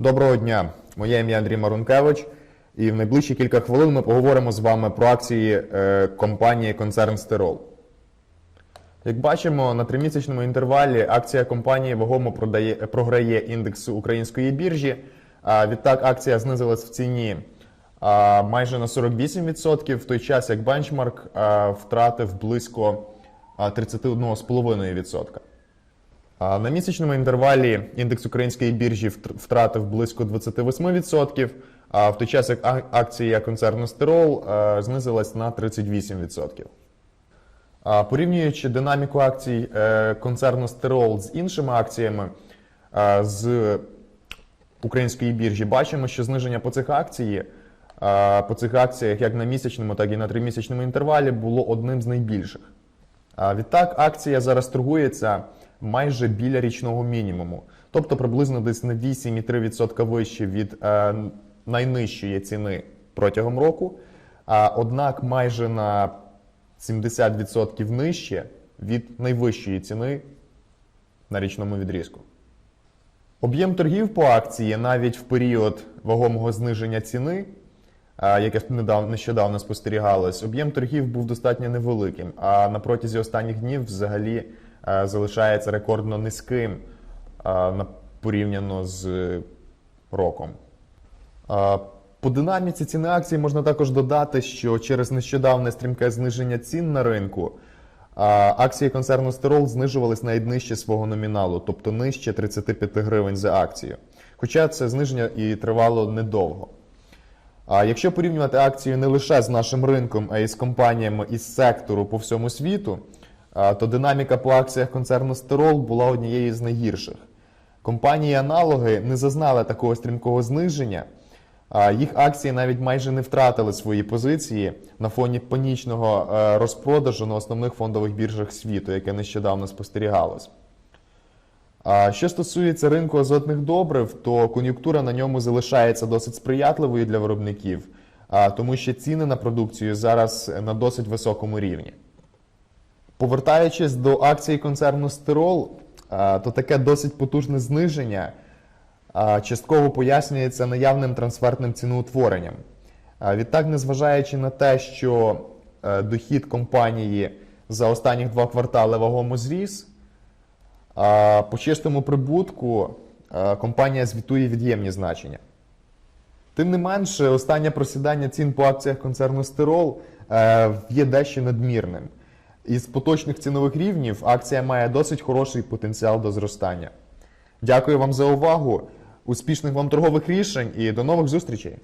Доброго дня, моє ім'я Андрій Марункевич, і в найближчі кілька хвилин ми поговоримо з вами про акції е, компанії Концерн Стирол. Як бачимо, на тримісячному інтервалі акція компанії вагомо продає, програє індексу української біржі. А відтак акція знизилась в ціні майже на 48%, в той час як бенчмарк втратив близько а, 31,5%. На місячному інтервалі індекс української біржі втратив близько 28%, а в той час як акція концерну Стирол е, знизилась на 38%. А Порівнюючи динаміку акцій е, концерну Стирол з іншими акціями е, з української біржі, бачимо, що зниження по цих акції, по цих акціях як на місячному, так і на тримісячному інтервалі було одним з найбільших. Відтак акція зараз торгується майже біля річного мінімуму, тобто приблизно десь на 8,3% вище від е, найнижчої ціни протягом року, а однак майже на 70% нижче від найвищої ціни на річному відрізку. Об'єм торгів по акції навіть в період вагомого зниження ціни, а, яке недав- нещодавно спостерігалось, об'єм торгів був достатньо невеликим, а на протязі останніх днів взагалі залишається рекордно низьким порівняно з е, роком. По динаміці ціни акцій можна також додати, що через нещодавне стрімке зниження цін на ринку акції концерну Стерол знижувались навіть нижче свого номіналу, тобто нижче 35 гривень за акцію. Хоча це зниження і тривало недовго. А якщо порівнювати акцію не лише з нашим ринком, а й з компаніями із сектору по всьому світу, то динаміка по акціях концерну Стерол була однією з найгірших. Компанії-аналоги не зазнали такого стрімкого зниження, їх акції навіть майже не втратили свої позиції на фоні панічного е, розпродажу на основних фондових біржах світу, яке нещодавно спостерігалось. Що стосується ринку азотних добрив, то кон'юнктура на ньому залишається досить сприятливою для виробників, тому що ціни на продукцію зараз на досить високому рівні. Повертаючись до акції концерну Стирол, то таке досить потужне зниження частково пояснюється наявним трансфертним ціноутворенням. Відтак, незважаючи на те, що е, дохід компанії за останні два квартали вагомо зріс, по чистому прибутку е, компанія звітує від'ємні значення. Тим не менше, останнє просідання цін по акціях концерну Стирол е, є дещо надмірним. Із поточних цінових рівнів акція має досить хороший потенціал до зростання. Дякую вам за увагу, успішних вам торгових рішень і до нових зустрічей!